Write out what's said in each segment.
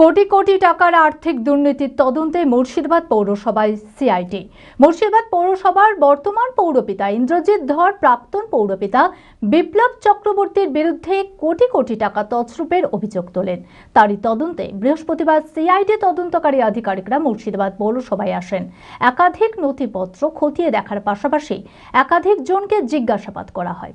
কোটি কোটি টাকার আর্থিক দুর্নীতির তদন্তে মুর্শিদাবাদ পৌরসভায় সিআইটি মুর্শিদাবাদ পৌরসভার বর্তমান পৌরপিতা ইন্দ্রজিৎ ধর, প্রাক্তন পৌরপিতা বিপ্লব চক্রবর্তীর বিরুদ্ধে কোটি কোটি টাকা তছরূপের অভিযোগ তোলেন। তারই তদন্তে বৃহস্পতিবার সিআইডি তদন্তকারী আধিকারিকরা মুর্শিদাবাদ পৌরসভায় আসেন। একাধিক নথিপত্র খতিয়ে দেখার পাশাপাশি একাধিক জনকে জিজ্ঞাসাবাদ করা হয়।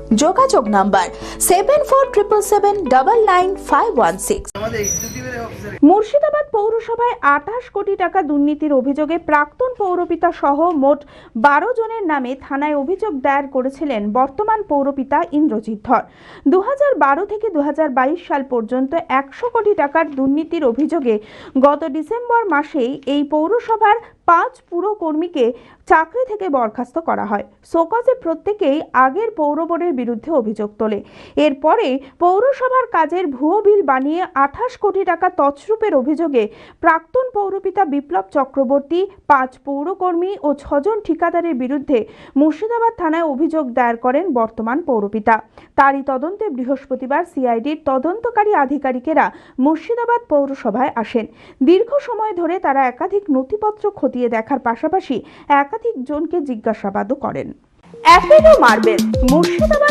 যোগাযোগ number seven four triple seven double nine five one six Murshidabad পৌরসভায় আঠাশ কোটি টাকা দুর্নীতির অভিযোগে প্রাক্তন পৌরপিতা সহ মোট বারো জনের নামে থানায় অভিযোগ দায়ের করেছিলেন বর্তমান পৌরপিতা ইন্দ্রজিৎ ধর। দু বারো থেকে দুহাজার বাইশ সাল পর্যন্ত একশো কোটি টাকার দুর্নীতির অভিযোগে গত ডিসেম্বর মাসেই এই পৌরসভার পাঁচ পুরকর্মীকে চাকরি থেকে বরখাস্ত করা হয়। সোকাজে প্রত্যেকেই আগের পৌর বোর্ডের বিরুদ্ধে অভিযোগ তোলে। এরপরে পৌরসভার কাজের ভুয়ো বিল বানিয়ে আঠাশ কোটি টাকা তছরূপের অভিযোগে প্রাক্তন পৌরপিতা বিপ্লব চক্রবর্তী, পাঁচ পৌরকর্মী ও ছজন ঠিকাদারের বিরুদ্ধে মুর্শিদাবাদ থানায় অভিযোগ দায়ের করেন বর্তমান পৌরপিতা। তারই তদন্তে বৃহস্পতিবার সিআইডির তদন্তকারী আধিকারিকেরা মুর্শিদাবাদ পৌরসভায় আসেন। দীর্ঘ সময় ধরে তারা একাধিক নথিপত্র খতিয়ে দেখার পাশাপাশি একাধিক জনকে জিজ্ঞাসাবাদও করেন। মার্বেল, মুর্শিদাবাদ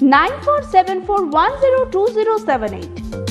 9474102078.